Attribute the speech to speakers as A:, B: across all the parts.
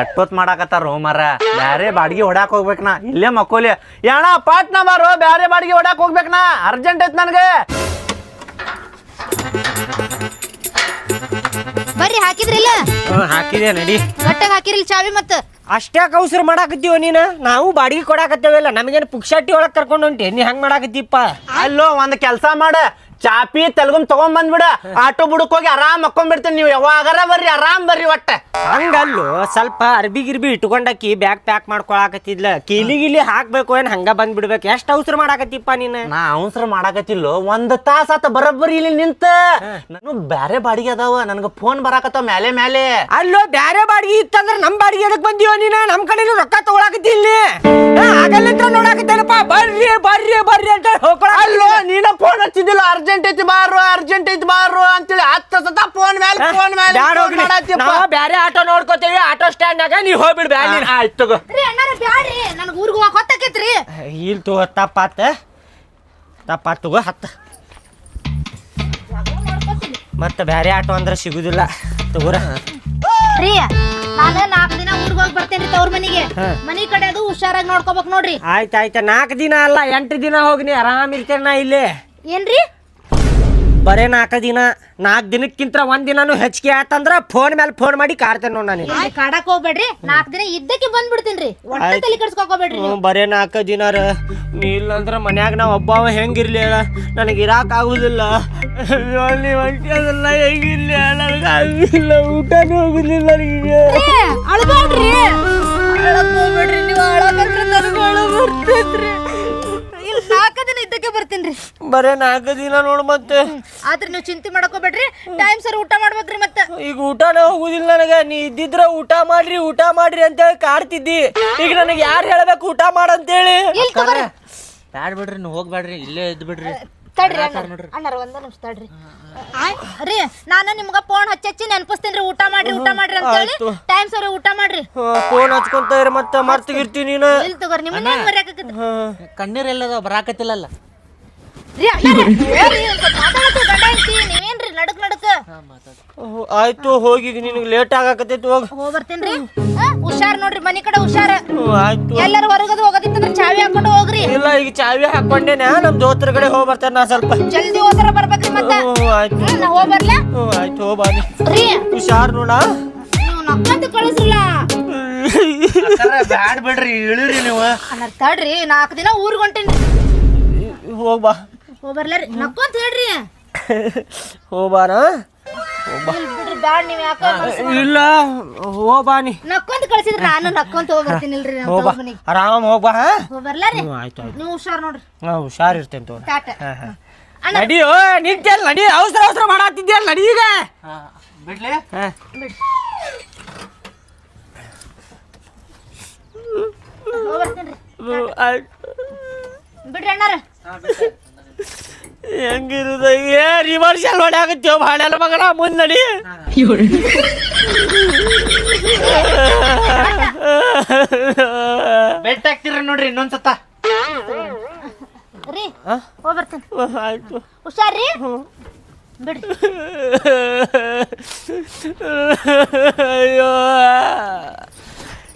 A: ಎಷ್ಟೊತ್ ಮಾಡಾಕತ್ತಾರ ಮರ ಬ್ಯಾರೆ ಬಾಡಿಗೆ ಹೊಡ್ಯಾಕ್ ಹೋಗ್ಬೇಕನಾ ಇಲ್ಲೇ ಮಕ್ಕೋಲಿ. ಏಣ ಪಾಟ್ನ ಮಾರೋ ಬ್ಯಾರೆ ಬಾಡಿಗೆ ಹೊಡ್ಯಾಕ್ ಹೋಗ್ಬೇಕನಾ ಅರ್ಜೆಂಟ್ ಐತ್ ನನ್ಗೆ.
B: ಬರ್ರಿ ಹಾಕಿದ್ರಿಲ್ಲ
C: ಹಾಕಿದೆ ನಡಿ.
B: ಗಟ್ಟಾಗ ಹಾಕಿರಿಲ್ಲ ಚಾವಿ ಮತ್ತ.
C: ಅಷ್ಟೇ ಕೌಸರ್ ಮಾಡಾಕತ್ತೀವ ನೀನ? ನಾವು ಬಾಡಿಗೆ ಕೊಡಾಕತ್ತೇವಲ್ಲ ನಮಗೇನು ಪುಕ್ಷಾಟಿ ಒಳಗೆ ಕರ್ಕೊಂಡು ಹೊಂಟಿ. ನೀ ಹಂಗ್ ಮಾಡಾಕತ್ತೀಪ್ಪ
A: ಅಲ್ಲೋ ಒಂದು ಕೆಲಸ ಮಾಡ. ಚಾಪಿ ತೆಲ್ಗುಮ್ ತಗೊಂಡ್ ಬಂದ್ಬಿಡ. ಆಟೋ ಬುಡಕ್ ಹೋಗಿ ಆರಾಮ್ ಹಾಕೊಂಡ್ಬಿಡ್ತೀನಿ ನೀವು ಯಾವಾಗಾರ ಬರ್ರಿ ಆರಾಮ್ ಬರ್ರಿ ಒಟ್ಟ.
C: ಹಂಗಲ್ಲು ಸ್ವಲ್ಪ ಅರ್ಬಿ ಗಿರ್ಬಿ ಇಟ್ಕೊಂಡಕ್ಕಿ ಬ್ಯಾಗ್ ಪ್ಯಾಕ್ ಮಾಡ್ಕೊಳಕತ್ತಿದ್ಲ. ಕೀಲಿ ಗಿಲಿ ಹಾಕ್ಬೇಕು ಏನ್ ಹಂಗ ಬಂದ್ಬಿಡ್ಬೇಕು? ಎಷ್ಟ್ ಅವಸರ ಮಾಡಾಕತ್ತಿಪ್ಪ ನೀನ್?
A: ನಾ ಅವಸರ ಮಾಡಾಕತ್ತಿಲ್ಲೋ ಒಂದ್ ತಾಸ ಆತ ಬರೋಬ್ಬರಿ ಇಲ್ಲಿ ನಿಂತ. ನಾನು ಬ್ಯಾರೆ ಬಾಡಿಗೆ ಅದಾವ ನನ್ಗ ಫೋನ್ ಬರಾಕತ್ತಾವ ಮ್ಯಾಲೆ ಮ್ಯಾಲೆ.
C: ಅಲ್ಲೋ ಬ್ಯಾರೆ ಬಾಡಿಗೆ ಇತ್ತಂದ್ರ ನಮ್ ಬಾಡಿಗೆ ಎದಕ್ ಬಂದಿವ ನೀನ? ನಮ್ ಕಡೆ ರೊಕ್ಕ ತಗೊಳಕತ್ತಿ ಇಲ್ಲಿ. ಆಗಲ್ಲ ನೋಡಾಕತ್ತೇನಪ್ಪ? ಬರ್ರಿ ಬರ್ರಿ ಬರ್ರಿ ಅಂತ ಹೋಗ್ಕೊಳ
A: ಅಲ್ಲೋ ನೀನ ಫೋನ್ ಹಚ್ಚಿದಿಲ್ಲ ಅರ್ಜೆಂಟ್ ಐತಿ ಬಾರು ಅರ್ಜೆಂಟ್ ಐತಿ ಬಾರು ಅಂತೇಳಿ ಹತ್ತ ಸತ ಫೋನ್ ಮೇಲೆ ಫೋನ್ ಮೇಲೆ
C: ಬ್ಯಾಡ
A: ಆಟೋ
C: ಹೋಗ್ಲಿ
A: ಮಾಡಾತಿಯಪ್ಪ.
C: ನಾವ್ ಬ್ಯಾರೆ ಆಟೋ ಸ್ಟ್ಯಾಂಡ್ ಆಟೋ ಸ್ಟ್ಯಾಂಡ್ನಾಗ ನೀ ಹೋಗ್ಬಿಡ್ ಬ್ಯಾಡ ನೀನ್
A: ಆಯ್ತ್ ತಗೋ.
B: ರೀ ಅಣ್ಣಾರ ಬ್ಯಾಡ್ರಿ. ನನಗ್ ಊರ್ಗ್ ಹೋಗಕ್ ಹೊತ್ತಾಕೈತ್ರಿ.
C: ಇಲ್ ತಗೋ ತಪ್ಪಾತ ತಪ್ಪಾತ್ ತಗೋ ಹತ್ತ. ಮತ್ತೆ ಬ್ಯಾರೆ ಆಟೋ ಅಂದ್ರೆ ಸಿಗುದಿಲ್ಲ. ತಗೋರ.
B: ರೀ ನಾನು ನಾಲ್ಕು ದಿನ ಊರ್ಗ್ ಹೋಗಿ ಬರ್ತೇನೆ ತವ್ರ ಮನಿಗೆ. ಮನೆ ಕಡೆ ಅದು ಹುಷಾರಾಗಿ ನೋಡ್ಕೋಬೇಕು ನೋಡ್ರಿ.
C: ಆಯ್ತ ಆಯ್ತ. ನಾಲ್ಕು ದಿನ ಅಲ್ಲ ಎಂಟು ದಿನ ಹೋಗ್ನಿ ಆರಾಮ್ ಇರ್ತೇನೆ ನಾ ಇಲ್ಲಿ.
B: ಏನ್ರಿ?
C: ಬರೇ ನಾಲ್ಕು ದಿನ ನಾಲ್ಕು ದಿನಕ್ಕಿಂತ ಒಂದ್ ದಿನಾನು ಹೆಚ್ಚಿಗೆ ಆತಂದ್ರ ಫೋನ್ ಮೇಲೆ ಫೋನ್ ಮಾಡಿ ಕಾಡ್ತೇನೆ ನೋಡ್ ನಾನು
B: ಕಾಡಕ್ ಹೋಗ್ಬೇಡ್ರಿ. ನಾಲ್ಕು ದಿನ ಇದ್ದಕ್ಕೆ ಬಂದ್ಬಿಡ್ತೀನಿ ಒಟ್ಟ. ತಲೆ ಕೆಡ್ಸ್ಕೊಬೇಡ್ರಿ
C: ಹ್ಞೂ ಬರೇ ನಾಲ್ಕು ದಿನ ರೀ. ನೀ ಇಲ್ಲಂದ್ರ ಮನ್ಯಾಗ ನಾವು ಒಬ್ಬವ ಹೆಂಗಿರ್ಲಿ ಹೇಳ. ನನಗೆ ಇರಾಕ್ ಆಗುದಿಲ್ಲ. ಅಲ್ಲಿ ಹೆಂಗಿರ್ಲಿ ನನಗೆ ಆಗಿಲ್ಲ ಊಟನೂ ಹೋಗುದಿಲ್ಲ ನನಗೆ.
B: ಅಳ್ಬೇಡ್ರಿ. ಅಳಕ್ ಹೋಗ್ಬೇಡ್ರಿ ನೀವು. ಅಳಕಂದ್ರ ನನಗೂ ಅಳ ಬರ್ತೈತ್ರಿ ನಾಲ್ಕು ದಿನ ಇದ್ದಕ್ಕೆ ಬರ್ತೀನಿ
C: ಬರೇ ನಾಲ್ಕು ದಿನ ನೋಡು ಮತ್ತೆ.
B: ಆದ್ರೆ ನೀವು ಚಿಂತೆ ಮಾಡಕೋಬೇಡ್ರಿ. ಟೈಮ್ ಸರ್ ಊಟ ಮಾಡ್ಬೇಕ್ರಿ ಮತ್ತೆ.
C: ಈಗ ಊಟನೇ ಹೋಗುದಿಲ್ಲ ನನಗೆ. ನೀ ಇದ್ದಿದ್ರ ಊಟ ಮಾಡ್ರಿ ಊಟ ಮಾಡ್ರಿ ಅಂತೇಳಿ ಕಾಡ್ತಿದ್ದಿ. ಈಗ ನನಗೆ ಯಾರು ಹೇಳ್ಬೇಕು ಊಟ ಮಾಡಂತೇಳಿ?
B: ಇಲ್ಲಿ ತಗೋರಿ.
A: ಬ್ಯಾಡ್ ಬಿಡ್ರಿ ನೀವು ಹೋಗ್ಬ್ಯಾಡ್ರಿ ಇಲ್ಲೇ ಇದ್ದು ಬಿಡ್ರಿ
B: ತಡ್ರಿ ಅಣ್ಣರ. ಅಣ್ಣಾರ ಒಂದ ನಿಮಿಷ ತಡ್ರಿ. ರೀ ನಾನು ನಿಮ್ಗ ಫೋನ್ ಹಚ್ಚಿ ನೆನಪಿಸ್ತೀನಿ ಊಟ ಮಾಡ್ರಿ ಊಟ ಮಾಡ್ರಿ ಅಂತ ಹೇಳಿ. ಟೈಮ್ ಸರಿ ಊಟ ಮಾಡ್ರಿ.
C: ಫೋನ್ ಹಚ್ಕೊಂತ ಇರಿ ಮತ್ತೆ ಮರ್ತಿಗಿರ್ತೀನಿ ನೀನು.
B: ಇಲ್ಲಿ ತಗೋರಿ ನಿಮ್ಮನ್ನ ಹೆಂಗ್ ಮರ್ಯಾಕತ್ತೀರಿ?
A: ಕಣ್ಣೀರ್ ಎಲ್ಲದ ಬರಾಕತ್ತಿಲ್ಲಲ್ಲ.
B: ರೀ ಅಣ್ಣ ಮಾತಾಡಕ್ಕೆ ಗಂಡ ಹೆಂಡ್ತಿ, ನಡಕ್ ನಡಕ.
C: ಹ್ಮ್, ಆಯ್ತು ಹೋಗಿ ನಿನಗೆ ಲೇಟ್ ಆಗಾಕತ್ತೈತಿ ಹೋಗ.
B: ಹೋಗ್ ಬರ್ತೀನ್ರಿ. ಆ, ಹುಷಾರ್ ನೋಡ್ರಿ ಮನಿ ಕಡೆ ಹುಷಾರ್.
C: ಹ್ಮ್, ಆಯ್ತು.
B: ಎಲ್ಲರೂ ಹೊರಗದು ಹೋಗೋದಿತ್ತಂದ್ರ ಚಾವಿ ಹಾಕೊಂಡು ಹೋಗ್ರಿ.
C: ಇಲ್ಲ ಈಗ ಚಾವಿ ಹಾಕೊಂಡೇನ ನಮ್ ದೋಸ್ತರ ಕಡೆ ಹೋಗಿ ಬರ್ತೇನೆ ನಾ ಸ್ವಲ್ಪ.
B: ಜಲ್ದಿ ಹೋದ್ರ ಬರ್ಬೇಕ್ರಿ ಮತ್ತೆ.
C: ಹ್ಮ್, ಆಯ್ತು.
B: ಹ್ಮ್, ನಾ ಹೋಗ್ ಬರ್ಲಾ?
C: ಹ್ಮ್, ಆಯ್ತು ಹೋಗ್ಬಾನಿ
B: ರೀ.
C: ಹುಷಾರ್ ನೋಡ.
B: ನೀವು ನಕ್ಕಂತ ಕಳಿಸ್ರಲ್ಲ.
A: ಬ್ಯಾಡ್ ಬಿಡ್ರಿ ಇಳಿರಿ ನೀವು.
B: ತಡ್ರಿ ನಾಲ್ಕು ದಿನ ಊರ್ಗ್ ಹೊಂಟೇನಿ.
C: ಹೋಗ್ಬಾ
B: ಹೋಗ್ ಬರ್ಲಾರಿ ನಕ್ಕೊಂತ ಹೇಳ್ರಿ. ಹೋಬಾನ?
C: ಇಲ್ಲ ಹೋಬಾ ನೀ.
B: ನಕ್ಕೊಂತ ಕಳ್ಸಿದ್ರ ನಾನು ನಕ್ಕೊಂತ ಹೋಗ್ಬರ್ತೀನಿ ಇಲ್ರಿ ನಮ್ಮ ಹೋಬಾ ಮನೆಗೆ.
C: ಆರಾಮ್ ಹೋಗ್ಬಾ ಹಾ?
B: ಹೋಗ್ಬರ್ಲಾರಿ
C: ಹ್ಞೂ ಆಯ್ತು
B: ನೀವು ಹುಷಾರ್ ನೋಡ್ರಿ.
C: ಹಾ ಹುಷಾರಿರ್ತೇನೆ ತೋ
B: ಟಾಟ. ಹಾ ಹಾ.
C: ನಡಿಯೋ ನಿಂತಲ್ಲ ನಡಿ ಅವಸರ ಅವಸರ ಮಾಡತ್ತಿದ್ಯಲ್ಲ ನಡಿ ಈಗ.
A: ಬಿಡ್ಲಿ.
C: ಹಾ.
B: ಬಿಡ್ರಿ ಅಣ್ಣಾರ.
C: ಹೆಂಗಿರುದ? ಏ ರಿವರ್ಸಲ್ ಹೊಡ್ಯಾಕತ್ತೀವ ಭಾಳ ಮಗನ ಮುಂದೆ ನಡಿ
A: ಬೆಟ್ ಹಾಕ್ತಿರ ನೋಡ್ರಿ ಇನ್ನೊಂದ್ಸತ
B: ರೀ ಹೋಗಿ ಬರ್ತೀನಿ.
C: ಆಯ್ತು.
B: ಹುಷಾರ್ರಿ? ಬಿಡ್ರಿ.
C: ಅಯ್ಯೋ.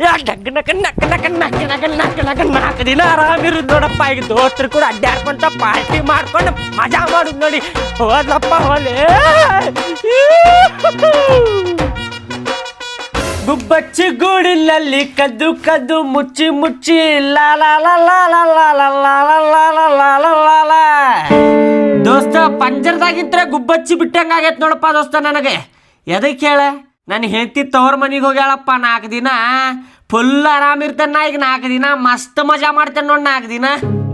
C: ಡಗ್ ನಕ ನಕ್ ನಕ ನಕ್ಕ ನಕ ನಕ್ ನಕ ನಾಲ್ಕು ದಿನ ಆರಾಮಿರುದು ನೋಡಪ್ಪ ಈಗ ದೋಸ್ತರು ಕೂಡ ಅಡ್ಡಾಡ್ಕೊಂತ ಪಾರ್ಟಿ ಮಾಡ್ಕೊಂಡು ಮಜಾ ಮಾಡುದು ನೋಡಿ ಹೋದ್ಲಪ್ಪ ಹೋಲೆ ಗುಬ್ಬಚ್ಚಿ ಗೂಡಿನಲ್ಲಿ ಕದ್ದು ಕದ್ದು ಮುಚ್ಚಿ ಮುಚ್ಚಿ ದೋಸ್ತ ಪಂಜರದಾಗಿಂತ್ರ ಗುಬ್ಬಚ್ಚಿ ಬಿಟ್ಟಂಗ ಆಗೈತೆ ನೋಡಪ್ಪ ದೋಸ್ತ ನನಗೆ ಎದಕ್ಕೆ ಹೇಳ ನನ್ನ ಹೆಂಡತಿ ತವ್ರ ಮನೆಗೆ ಹೋಗ್ಯಾಳಪ್ಪ ನಾಲ್ಕು ದಿನ ಫುಲ್ ಆರಾಮ್ ಇರ್ತೇನೆ ನಾ ಈಗ ನಾಲ್ಕು ದಿನ ಮಸ್ತ್ ಮಜಾ ಮಾಡ್ತೇನೆ ನೋಡಿ ನಾಲ್ಕು ದಿನ.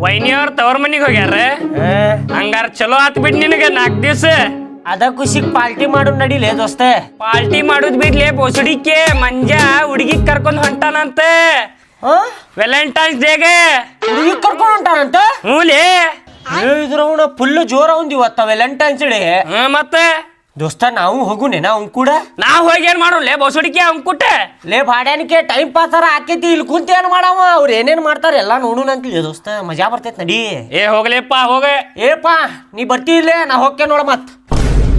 D: ವೈನಿಯವ್ರ ತವ್ರ ಮನಿಗೆ ಹೋಗ್ಯಾರ? ಹಂಗಾರ ಚಲೋ ಆತ್ ಬಿಡ್ ನಿನಗ ನಾಲ್ಕು ದಿವ್ಸ.
C: ಅದ ಖುಷಿ ಪಾರ್ಟಿ ಮಾಡು ನಡಿಲೇ ದೋಸ್ತ?
D: ಪಾರ್ಟಿ ಮಾಡುದ್ ಬಿಡ್ಲೇ ಬೋಸಡಿಕೆ ಮಂಜ ಹುಡುಗಿ ಕರ್ಕೊಂಡ್ ಹೊಂಟಾನಂತೆ. ವೆಲೆಂಟೈನ್ಸ್ ಡೇಗೆ
C: ಹುಡುಗಿ ಕರ್ಕೊಂಡು ಹೊಂಟಾನಂತ?
D: ಹ್ಞೂಲೇ
C: ಇದ್ರ ಫುಲ್ ಜೋರ ಒಂದು ಇವತ್ತ ವೆಲೆಂಟೈನ್ಸ್ ಡೇ
D: ಮತ್ತೆ.
C: ದೋಸ್ತ ನಾವು ಹೋಗುನೆ ನಾವು ಕೂಡ
D: ನಾ ಹೋಗಿ ಏನ್ ಮಾಡೋಲ್ಲ ಬೋಸಡಿಕೆ ಅಂಕುಟ್ಟ
C: ಲೇ ಭಾಡ್ಯಾನಿಕೆ ಟೈಮ್ ಪಾಸ್ ಅರ ಆಕೈತಿ ಇಲ್ಲಿ ಕುಂತ ಏನ್ ಮಾಡವ? ಅವ್ರು ಏನೇನ್ ಮಾಡ್ತಾರ ಎಲ್ಲ ನೋಡೋಣ ಅಂತಲೇ. ದೋಸ್ತ ಮಜಾ ಬರ್ತೈತ್ ನಡಿ.
D: ಏ ಹೋಗ್ಲೇಪ್ಪ ಹೋಗ.
C: ಏಪಾ ನೀ ಬರ್ತಿ ಇಲ್ಲೇ ನಾ ಹೋಗ್ಕೆ ನೋಡ ಮತ್.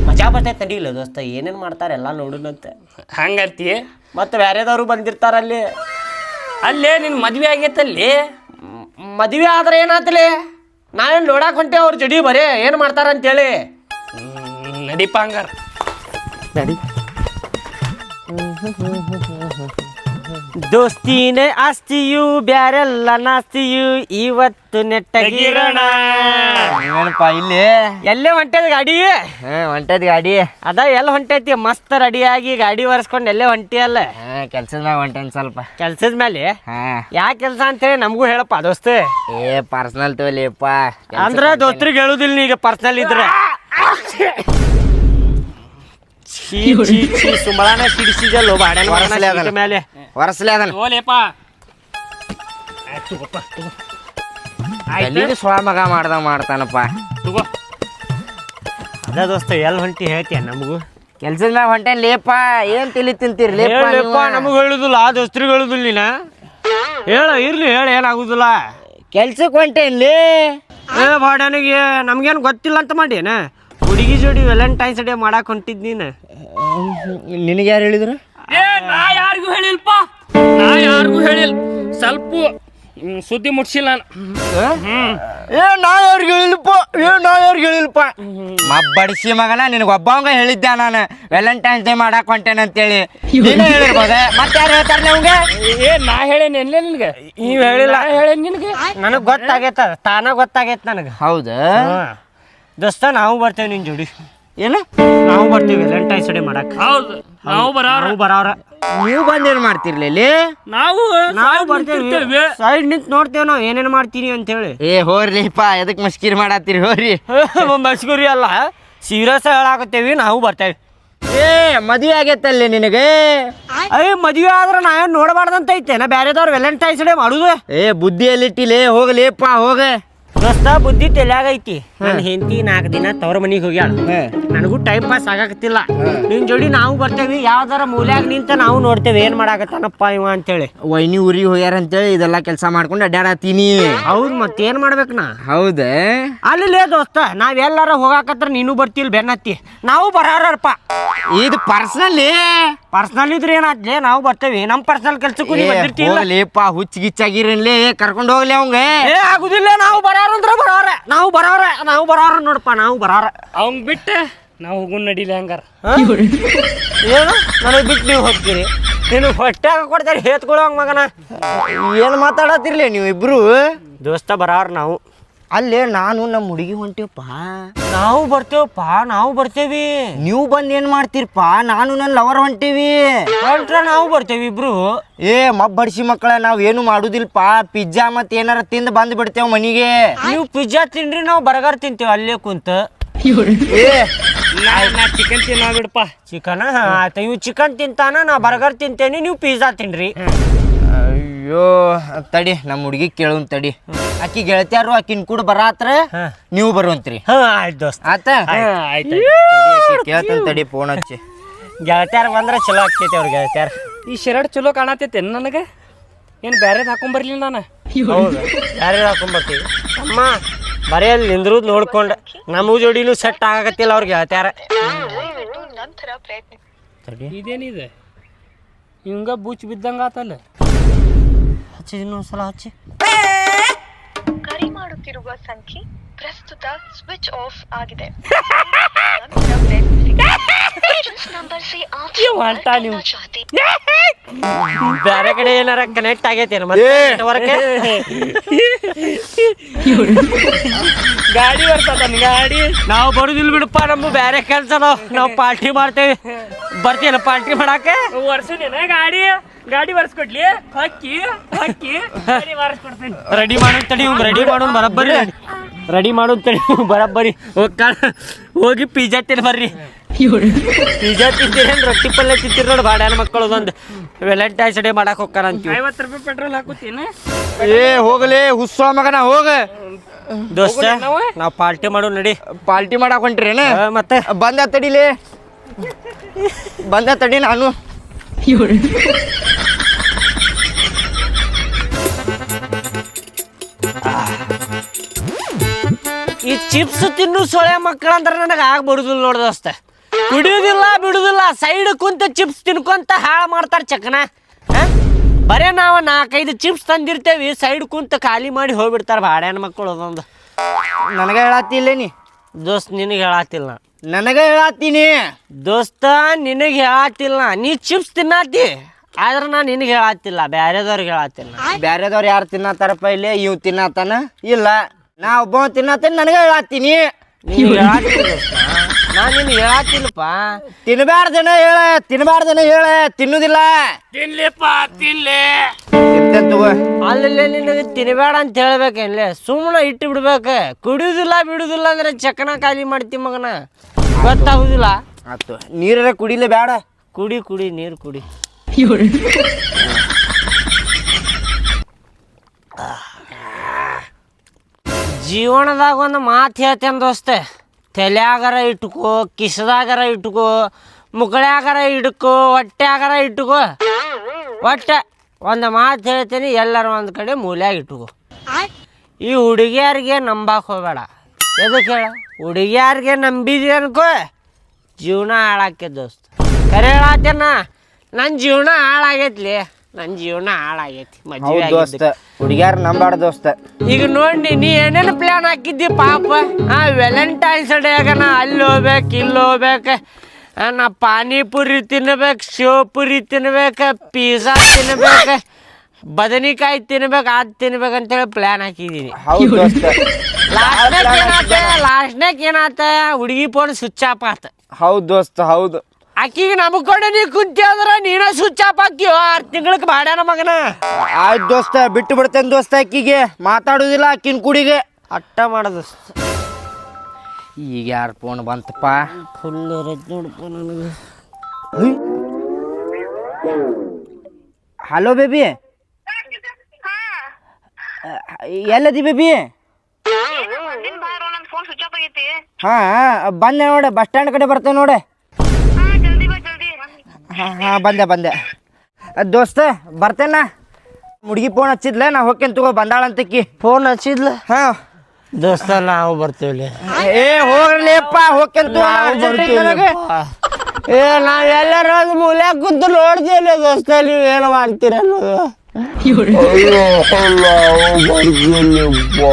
C: ಮಜಾ ಬರ್ತೈತ್ ನಡಿ ಇಲ್ಲ ದೋಸ್ತ ಏನೇನ್ ಮಾಡ್ತಾರೆ ಎಲ್ಲ ನೋಡೋಣಂತೆ
D: ಹಂಗಂತಿ.
C: ಮತ್ತೆ ಬೇರೆದವ್ರು ಬಂದಿರ್ತಾರ ಅಲ್ಲಿ?
D: ಅಲ್ಲೇ ನಿನ್ ಮದ್ವೆ ಆಗೈತಲ್ಲಿ
C: ಮದ್ವೆ ಆದ್ರೆ ಏನಾತಲಿ? ನಾವೇನ್ ನೋಡಾಕ್ ಹೊಂಟೆ ಅವ್ರ ಜಡಿ ಬರೇ ಏನು ಮಾಡ್ತಾರ ಅಂತೇಳಿ?
D: ನಡಿಪ ಹಂಗಾರ
C: ನಡಿ. ದೋಸ್ತಿನೇ ಆಸ್ತಿಯು ಬ್ಯಾರೆಲ್ಲ ನಾಸ್ತಿಯು ಇವತ್ತು ನೆಟ್ಟಗಿರೋಣ.
A: ಏನಪ್ಪ ಇಲ್ಲಿ?
C: ಎಲ್ಲೇ ಹೊಂಟದ ಗಾಡಿ?
A: ಹಾ ಹೊಂಟದ್ ಗಾಡಿ.
C: ಅದ ಎಲ್ಲ ಹೊಂಟೈತಿ? ಮಸ್ತ್ ರೆಡಿಯಾಗಿ ಗಾಡಿ ಒರೆಸ್ಕೊಂಡು ಎಲ್ಲೇ ಹೊಂಟಿ ಅಲ್ಲ?
A: ಹಾ ಕೆಲ್ಸದ ಮ್ಯಾಗ ಹೊಂಟೇನ್ ಸ್ವಲ್ಪ.
C: ಕೆಲ್ಸದ ಮೇಲೆ
A: ಹಾ.
C: ಯಾ ಕೆಲಸ ಅಂತೇಳಿ ನಮಗೂ ಹೇಳಪ್ಪ ದೋಸ್ತ.
A: ಏ ಪರ್ಸನಲ್ ತೋಲಿಯಪ್ಪ
C: ಅಂದ್ರ ದೋಸ್ತರಿಗೆ ಹೇಳುದಿಲ್ಲ ಈಗ ಪರ್ಸನಲ್ ಇದ್ರೆ. ಛೀ ಛೀ ಛೀ ಸುಮ್ಮಳಾನ ಸಿಡಿಸಿದಲ್ಲೋ ಬಾಡ್ಯಾನ
A: ಒರೆಸ್ಲೇ ಅದನ್ನ.
C: ಮೇಲೆ.
A: ಹೊರಸ್ಲೆ ಅದನ್ನ
D: ಓಲೇಪ
A: ಎಲ್ಲಿಗೆ ಸ್ವ ಮಗ ಮಾಡ್ದ ಮಾಡ್ತಾನಪ್ಪ.
D: ತಗೋ.
C: ಅದ ದೋಸ್ತ ಎಲ್ಲಿ ಹೊಂಟಿ ಹೇಳ್ತೀಯ ನಮಗೂ?
A: ಕೆಲ್ಸದ ಮ್ಯಾಗ ಹೊಂಟೇನ್ ಲೇಪ. ಏನ್ ತಿಳಿ ತಿಂತೀರಿ
C: ಹೇಳಪ್ಪ ನಮಗ್ ಹೇಳುದಿಲ್ಲ ದೋಸ್ತ್ರಿಗೆ ಹೇಳುದಿಲ್ಲ ನೀನ. ಹೇಳ ಇರ್ಲಿ ಹೇಳ ಏನಾಗುದಿಲ್ಲ.
A: ಕೆಲ್ಸಕ್ಕೆ ಹೊಂಟೇನ್ಲಿ?
C: ಏ ಬಾಡ್ಯಾನಿಗೆ ನಮ್ಗೇನು ಗೊತ್ತಿಲ್ಲ ಅಂತ ಮಾಡೇನ ಹುಡುಗಿ ಜೋಡಿ ವ್ಯಾಲೆಂಟೈನ್ಸ್ ಡೇ ಮಾಡಕ್ ಹೊಂಟಿದ್ ನೀನು?
A: ನಿನಗೆ ಯಾರು ಹೇಳಿದ್ರು?
D: ಏ ನಾ ಯಾರಿಗೂ ಹೇಳಿಲ್ಪ? ನಾ ಯಾರಿಗೂ ಹೇಳಿಲ್ಲ ಸ್ವಲ್ಪ ಹ್ಮ್, ಸುದ್ದಿ ಮುಟ್ಸಿಲ್ಲ ನಾನು.
A: ಏ ನಾ ಯಾರಿಗೆ ಹೇಳಿಲ್ಪ? ಏ ನಾ ಯಾರಿಗೆ ಹೇಳಿಲ್ಪ? ಮಬ್ಬಡಿಸಿ ಮಗನ ನಿನಗೆ ಒಬ್ಬವಂಗ ಹೇಳಿದ್ದೆ ನಾನು. ವ್ಯಾಲೆಂಟೈನ್ಸ್ ಡೇ ಮಾಡಕ್ ಹೊಂಟೇನೆ ಅಂತೇಳಿ. ನೀನೇ ಹೇಳಿರ್ಬೋದ? ಮತ್ತೆ ಯಾರು ಹೇಳ್ತಾರೆ ನಿಮ್ಗೆ?
D: ಏ ನಾ ಹೇಳೇನಿ ಎಲ್ಲೇ ನಿನಗೆ?
C: ನೀವು ಹೇಳಿಲ್ಲ.
D: ಹೇಳೇನಿ ನಿನಗೆ?
C: ನನಗೆ ಗೊತ್ತಾಗೈತ ತಾನ ಗೊತ್ತಾಗೈತೆ ನನಗೆ.
A: ಹೌದಾ?
C: ದೋಸ್ತ ನಾವು ಬರ್ತೇವೆ ನಿನ್ ಜೋಡಿ.
A: ಏನು?
C: ನಾವು ಬರ್ತೀವಿ ವ್ಯಾಲೆಂಟೈನ್ಸ್ ಡೇ ಮಾಡಕ್
D: ಹೌದು. ನಾವು ಬರೋರ
C: ನಾವು ಬರೋರ
A: ನೀವು ಬಂದೇನು ಮಾಡ್ತಿರ್ಲಿ ಇಲ್ಲಿ?
D: ನಾವು
C: ನಾವು ಬರ್ತೇವೆ. ಸೈಡ್ ನಿಂತ್ ನೋಡ್ತೇವೆ ನಾವು. ಏನೇನ್ ಮಾಡ್ತೀನಿ ಅಂತ ಹೇಳಿ
A: ಏ ಹೋರ್ಲಿಪ್ಪ ಎದಕ್ ಮಸ್ಕಿರಿ ಮಾಡತ್ತೀರಿ ಹೋರಿ.
C: ಮಸ್ಕೂರಿ ಅಲ್ಲ. ಸೀರಿಯಸ್ ಹೇಳಾಕತ್ತೇವಿ ನಾವು ಬರ್ತೇವೆ.
A: ಏ ಮದುವೆ ಆಗೈತಲ್ಲಿ ನಿನಗೆ?
C: ಅಯ್ಯ ಮದುವೆ ಆದ್ರೆ ನಾ ಏನ್ ನೋಡಬಾರ್ದಂತ ಐತೆ ನಾ ಬ್ಯಾರೆದವ್ರು ವ್ಯಾಲೆಂಟೈನ್ಸ್ ಡೇ ಮಾಡುದು.
A: ಏ ಬುದ್ಧಿಯಲ್ಲಿಟ್ಟಿಲೆ ಪಾ ಹೋಗ.
C: ದೋಸ್ತ ಬುದ್ಧಿ ತಲ್ಯಾಗ ಐತಿ ನನ್ನ ಹೆಂಡತಿ ನಾಲ್ಕು ದಿನ ತವ್ರ ಮನಿಗೆ ಹೋಗ್ಯಾಳ. ನನಗೂ ಟೈಮ್ ಪಾಸ್ ಆಗಾಕತ್ತಿಲ್ಲ. ನಿನ್ ಜೋಡಿ ನಾವು ಬರ್ತೇವಿ ಯಾವ್ದಾರ ಮೂಲ್ಯಾಗ ನಿಂತ ನಾವು ನೋಡ್ತೇವೆ ಏನ್ ಮಾಡಾಕತ್ತಾನಪ್ಪ ಇವ ಅಂತೇಳಿ.
A: ವೈನಿ ಊರಿಗೆ ಹೋಗ್ಯಾರ ಅಂತೇಳಿ ಇದೆಲ್ಲ ಕೆಲಸ ಮಾಡ್ಕೊಂಡು ಅಡ್ಡಾಡತ್ತೀನಿ
C: ಹೌದ್ ಮತ್ತೇನ್ ಮಾಡ್ಬೇಕು ನಾ?
A: ಹೌದ?
C: ಅಲ್ಲೇ ದೋಸ್ತ ನಾವ್ ಎಲ್ಲಾರ ಹೋಗಾಕತ್ರ ನೀನು ಬರ್ತಿಲ್ ಬೆನ್ನತ್ತಿ. ನಾವು ಬರಾರಪ್ಪ.
A: ಇದು ಪರ್ಸನಲಿ
C: ಪರ್ಸನಲ್ ಇದ್ರೆ ಏನಾದ್ಲೆ ನಾವು ಬರ್ತೇವಿ. ನಮ್ ಪರ್ಸನಲ್ ಕೆಲ್ಸಕ್ಕೂ ನೀವು
A: ಹೋಗ್ಲಿಪ್ಪ ಹುಚ್ಚ ಗಿಚ್ಚಾಗಿರನ್ಲಿ ಕರ್ಕೊಂಡು ಹೋಗ್ಲಿ ಅವಂಗ?
C: ಏ ಆಗುದಿಲ್ಲ ನಾವು ಬರಾರಂದ್ರ ಬರೋರೆ. ನಾವು ಬರೋರೆ ನಾವು ಬರೋರ ನೋಡಪ್ಪ ನಾವು ಬರೋರ.
D: ಅವಂಗ್ ಬಿಟ್ಟೆ ನಾವು ಹೋಗು ನಡಿಲಿ ಹಂಗಾರ.
C: ಏನು? ನನಗೆ ಬಿಟ್ಟು ನೀವು ಹೋಗ್ತೀರಿ. ನೀನು ಹೊಟ್ಟಾಗ ಕೊಡ್ತಾರೆ ಹೇಳ್ಕೊಳ್ಳೋ ಮಗನ.
A: ಏನು ಮಾತಾಡತ್ತಿರ್ಲಿ ನೀವು ಇಬ್ರು
C: ದೋಸ್ತ ಬರಾರ ನಾವು.
A: ಅಲ್ಲೇ ನಾನು ನಮ್ಮ ಹುಡುಗಿ ಹೊಂಟೇವಪ್ಪ.
C: ನಾವು ಬರ್ತೇವಪ್ಪ ನಾವು ಬರ್ತೇವಿ.
A: ನೀವು ಬಂದು ಏನ್ ಮಾಡ್ತೀರಪ್ಪ ನಾನು ನನ್ನ ಲವರ್ ಹೊಂಟೀವಿ.
C: ಹೊಂಟ್ರ ನಾವು ಬರ್ತೇವಿ ಇಬ್ರು.
A: ಏ ಮಬ್ಬಡಿಸಿ ಮಕ್ಕಳ ನಾವ್ ಏನು ಮಾಡುದಿಲ್ಪ? ಪಿಜ್ಜಾ ಮತ್ ಏನಾರ ತಿಂದ್ ಬಂದ್ ಬಿಡ್ತೇವ್ ಮನಿಗೆ.
C: ನೀವು ಪಿಜ್ಜಾ ತಿನ್ರಿ ನಾವು ಬರ್ಗರ್ ತಿಂತೇವೆ ಅಲ್ಲೇ ಕುಂತ.
A: ಏ
D: ಚಿಕನ್ ತಿನ್ನೋ ಬಿಡಪ್ಪ
C: ಚಿಕನ್ ಆಯ್ತು. ಇವ್ ಚಿಕನ್ ತಿಂತಾನ ನಾ ಬರ್ಗರ್ ತಿಂತೇನಿ ನೀವು ಪಿಜ್ಜಾ ತಿನ್ರಿ
A: ಅಯ್ಯೋ ತಡಿ ನಮ್ಮ ಹುಡುಗಿ ಕೇಳುನ್ ತಡಿ. ಅಕ್ಕಿ ಗೆಳತಿಯಾರು ಆಕಿನ್ ಕೂಡ ಬರಾತ್ರ. ನೀವು ಬರುವಂತ್ರಿ.
C: ಹಾ ಆಯ್ತು ದೋಸ್ತ.
A: ಆತ?
D: ಆಯ್ತು
A: ಕೇಳ್ತಾನ ತಡಿ ಫೋನ್ ಹಚ್ಚಿ.
C: ಗೆಳತ್ಯಾರ ಬಂದ್ರೆ ಚಲೋ ಆಗ್ತೈತಿ ಅವ್ರ ಗೆಳತ್ಯಾರ.
D: ಈ ಶರ್ಟ್ ಚಲೋ ಕಾಣತೈತೆ ನನಗೆ? ಏನು ಬೇರೆ ಹಾಕೊಂಬರ್ಲಿಲ್ಲ ನಾನು?
C: ಹೌದು ಯಾರು ಹಾಕೊಂಬರ್ತೀವಿ ಅಮ್ಮ ಬರೀ ಅಲ್ಲಿ ನಿಂದ್ರೂದ್ ನೋಡ್ಕೊಂಡು ನಮ್ಮ ಜೋಡಿನೂ ಸೆಟ್ ಆಗಕತ್ತಿಲ್ಲ ಅವ್ರಿಗೆ ಗೆಳತ್ಯಾರ.
D: ಇದೇನಿದೆ? ಹಿಂಗ ಬೂಚ್ ಬಿದ್ದಂಗ ಆತಲ್ಲ?
C: ಹಚ್ಚಿದ ಹಚ್ಚಿ.
E: ಮಾಡುತ್ತಿರುವ ಸಂಖ್ಯೆ ಪ್ರಸ್ತುತ ಸ್ವಿಚ್ ಆಫ್ ಆಗಿದೆ.
C: ಬೇರೆ ಕಡೆ ಏನಾರ ಕನೆಕ್ಟ್ ಆಗೈತೆ
D: ಗಾಡಿ ಬರ್ತದ ಗಾಡಿ?
C: ನಾವು ಬರುದಿಲ್ಲ ಬಿಡಪ್ಪ ನಮ್ದು ಬ್ಯಾರೆ ಕೆಲಸ ನಾವು ಪಾರ್ಟಿ ಮಾಡ್ತೇವೆ. ಬರ್ತೀಯಲ್ಲ ಪಾರ್ಟಿ ಮಾಡಕ್ಕೆ?
D: ವರ್ಷನೇನ ಗಾಡಿ? ಗಾಡಿ ಬರ್ಸ್ಕೊಡ್ಲಿ ಹಕ್ಕಿ ಹಕ್ಕಿ ಗಾಡಿ ಬರ್ಸ್ಕೊಡ್ತೀನಿ
C: ರೆಡಿ ಮಾಡೋಣ ತಡಿ ರೆಡಿ ಮಾಡೋಣ ಬರಬ್ಬರಿ. ರೆಡಿ ಮಾಡೋಣ ತಡಿ ಬರಬ್ಬರಿ. ಹೋಗಿ ಪಿಜ್ಜಾ ತಿನ್ ಬರ್ರಿ. ಪಿಜ್ಜಾ ತಿಂತೀರೇನು ರೊಟ್ಟಿ ಪಲ್ಲೆ ತಿಂತೀರಿ ನೋಡಿ ಬಾಡ್ಯಾನ ಮಕ್ಕಳು ಒಂದು. ವ್ಯಾಲೆಂಟೈನ್ಸ್ ಡೇ ಮಾಡಕ್ ಹೋಗ್ತಾರ ಅಂತ
D: ಐವತ್ತು ರೂಪಾಯಿ ಪೆಟ್ರೋಲ್ ಹಾಕುತ್ತೀನಿ?
A: ಏ ಹೋಗಲೇ ಹುಸ್ಸೋ ಮಗನ ಹೋಗ.
C: ದೋಸ್ತ
D: ನಾವು?
C: ಪಾರ್ಟಿ ಮಾಡೋ ನಡಿ.
A: ಪಾರ್ಟಿ ಮಾಡಕ್ ಹೊಂಟ್ರೇನ
C: ಮತ್ತೆ?
A: ಬಂದ ತಡಿಲೇ. ಬಂದ ತಡಿ ನಾನು.
C: ಈ ಚಿಪ್ಸ್ ತಿನ್ನು ಸೊಳೆ ಮಕ್ಕಳು ಅಂದ್ರೆ ನನಗೆ ಆಗ ಬರುದಿಲ್ಲ ನೋಡ ದೋಸ್ತ. ಕುಡಿಯೋದಿಲ್ಲ ಬಿಡುದಿಲ್ಲ ಸೈಡ್ ಕುಂತ ಚಿಪ್ಸ್ ತಿನ್ಕೊಂತ ಹಾಳು ಮಾಡ್ತಾರೆ ಚಕನ. ಬರೇ ನಾವು ನಾಲ್ಕೈದು ಚಿಪ್ಸ್ ತಂದಿರ್ತೇವಿ ಸೈಡ್ ಕುಂತ ಖಾಲಿ ಮಾಡಿ ಹೋಗ್ಬಿಡ್ತಾರ ಬಾಡ್ಯಾನ ಮಕ್ಕಳು ಅದೊಂದು.
A: ನನಗೆ ಹೇಳತ್ತಿಲ್ಲ ನೀ.
C: ದೋಸ್ತ್ ನಿನಗೆ ಹೇಳತ್ತಿಲ್ಲ
A: ನನಗೆ ಹೇಳತ್ತೀನಿ
C: ದೋಸ್ತ ನಿನಗೆ ಹೇಳತ್ತಿಲ್ಲ ನೀ. ಚಿಪ್ಸ್ ತಿನ್ನತಿ ಆದ್ರೆ ನಾನು ನಿನಗೆ ಹೇಳತ್ತಿಲ್ಲ ಬೇರೆದವ್ರಿಗೆ ಹೇಳತ್ತಿಲ್ಲ
A: ಬ್ಯಾರೆದವ್ರು ಯಾರು ತಿನ್ನತ್ತಾರಪ್ಪ ಇಲ್ಲಿ? ಇವ್ ತಿನ್ನತ್ತಾನ ಇಲ್ಲ. ನಾ ಒಬ್ಬ ತಿನ್ನತ್ತೇನೆ ನನಗೆ ಹೇಳತ್ತೀನಿ.
C: ನೀನು ನಾನು ನಿನ್ನ ಹೇಳತ್ತಿಲ್ಲಪ್ಪ
A: ತಿನ್ಬಾರ್ದನ ಹೇಳ ತಿನ್ಬಾರ್ದನ ಹೇಳ ತಿನ್ನುದಿಲ್ಲ.
D: ತಿನ್ಲಿಪ್ಪ ತಿನ್ಲಿ.
C: ಅಲ್ಲಲ್ಲೇ ನಿನಗೆ ತಿನ್ನಬೇಡ ಅಂತ ಹೇಳ್ಬೇಕೇನ್ಲೆ ಸುಮ್ಮನೆ ಇಟ್ಟು ಬಿಡ್ಬೇಕು. ಕುಡಿಯೋದಿಲ್ಲ ಬಿಡುದಿಲ್ಲ ಅಂದ್ರೆ ಚಕನ ಖಾಲಿ ಮಾಡ್ತಿ ಮಗನ. ಗೊತ್ತಾಗುದಿಲ್ಲ.
A: ಆತು ನೀರರ ಕುಡಿಲೆ ಬೇಡ
C: ಕುಡಿ ಕುಡಿ ನೀರು ಕುಡಿ. ಜೀವನದಾಗ ಒಂದು ಮಾತು ಹೇಳ್ತೇನೆ ದೋಸ್ತೆ. ತಲೆಯಾಗರ ಇಟ್ಕೋ, ಕಿಸದಾಗರ ಇಟ್ಕೋ, ಮುಗಳಾಗರ ಇಟ್ಕೋ ಆಗರ ಇಟ್ಕೋ. ಒಟ್ಟೆ ಒಂದು ಮಾತು ಹೇಳ್ತೀನಿ, ಎಲ್ಲರೂ ಒಂದು ಕಡೆ ಮೂಲ್ಯಾಗ ಇಟ್ಕೋ. ಈ ಹುಡುಗಿಯರಿಗೆ ನಂಬಾಕ ಹೋಗಬೇಡ. ಎದಕ್ಕೆ ಹೇಳ? ಹುಡುಗಿಯರಿಗೆ ನಂಬಿದಿ ಅನ್ಕೋ. ಜೀವನ ಹಾಳಾಕೆ ದೋಸ್ತ. ಕರೆ ಹೇಳತ್ತೇನ ನನ್ನ ಜೀವನ ಹಾಳಾಗೈತ್ಲಿ. ನನ್ನ ಜೀವನ ಹಾಳಾಗೈತಿ ಮದುವೆ
A: ಹೌದ್ ದೋಸ್ತ. ಹುಡುಗ್ಯಾರ ನಂಬಾರ್ದ ದೋಸ್ತ.
C: ಈಗ ನೋಡಿ ನೀ ಏನೇನು ಪ್ಲಾನ್ ಹಾಕಿದ್ದಿ ಪಾಪ? ಆ ವ್ಯಾಲೆಂಟೈನ್ಸ್ ಡೇಗ ನಾ ಅಲ್ಲಿ ಹೋಗ್ಬೇಕು ಇಲ್ಲಿ ಹೋಗ್ಬೇಕು. ಆ, ನಾ ಪಾನಿಪುರಿ ತಿನ್ಬೇಕು ಶಿವಪುರಿ ತಿನ್ಬೇಕು ಪಿಜ್ಜಾ ತಿನ್ಬೇಕು ಬದನಿಕಾಯಿ ತಿನ್ಬೇಕು ಅದು ತಿನ್ಬೇಕು ಅಂತೇಳಿ ಪ್ಲಾನ್ ಹಾಕಿದ್ದೀನಿ.
A: ಹೌದ್ ದೋಸ್ತ.
C: ಲಾಸ್ಟ್ನಾಗ ಏನಾತ ಲಾಸ್ಟ್ನಾಗ ಏನಾತ ಹುಡುಗಿ ಫೋನ್ ಸ್ವಿಚ್ ಆಫ್ ಆತ.
A: ಹೌದ್ ದೋಸ್ತ ಹೌದು.
C: ಆಕಿಗೆ ಕೊಡೆ ನೀ ಕುಂತಿ ಅಂದ್ರ ನೀನ ಸ್ವಿಚ್ ಆಫ್ ಹಾಕಿಯೋ ಆರು ತಿಂಗಳಿಗೆ ಮಾಡ್ಯಾನ ಮಗನ
A: ಆಯ್ತು ದೋಸ್ತ ಬಿಟ್ಟು ಬಿಡ್ತೇನೆ ದೋಸ್ತ ಅಕ್ಕಿಗೆ ಮಾತಾಡುದಿಲ್ಲ ಅಕ್ಕಿನ ಕುಡಿಗೆ
C: ಅಟ್ಟ ಮಾಡದ
A: ಈಗ ಯಾರು ಫೋನ್ ಬಂತಪ್ಪ
C: ಫುಲ್ ನೋಡಪ್ಪ ನನಗೆ
A: ಹಲೋ ಬೇಬಿ ಎಲ್ಲದಿ ಬೇಬಿ
E: ನನ್ನ ಫೋನ್ ಸ್ವಿಚ್ ಆಫ್ ಆಗೈತಿ
A: ಹಾ ಬಂದೆ ನೋಡ ಬಸ್ ಸ್ಟ್ಯಾಂಡ್ ಕಡೆ ಬರ್ತೇವೆ ನೋಡೆ
E: ಹಾ
A: ಹಾಂ ಬಂದೆ ಬಂದೆ ಅ, ದೋಸ್ತ ಬರ್ತೇನ ಹುಡುಗಿ ಫೋನ್ ಹಚ್ಚಿದ್ಲ ನಾ ಹೋಗ್ತೇನೆ ತಗೋ ಬಂದಾಳಂತಕ್ಕಿ
C: ಫೋನ್ ಹಚ್ಚಿದ್ಲ
A: ಹಾ
C: ದೋಸ್ತ ನಾವು ಬರ್ತೀವಿ
A: ಏ ಹೋಗ್ರಲಿಯಪ್ಪ ಹೋಗ್ತೇನೆ ತಗೋ ನನಗೆ.
C: ಏ ನಾವೆಲ್ಲರೂ ಎಲ್ಲರ ಮೂಲೆ ಕೂತು ನೋಡ್ತೀವಿ ದೋಸ್ತ ನೀವು ಏನು ಮಾಡ್ತೀರ ಅನ್ನೋದು
F: ಅಯ್ಯೋ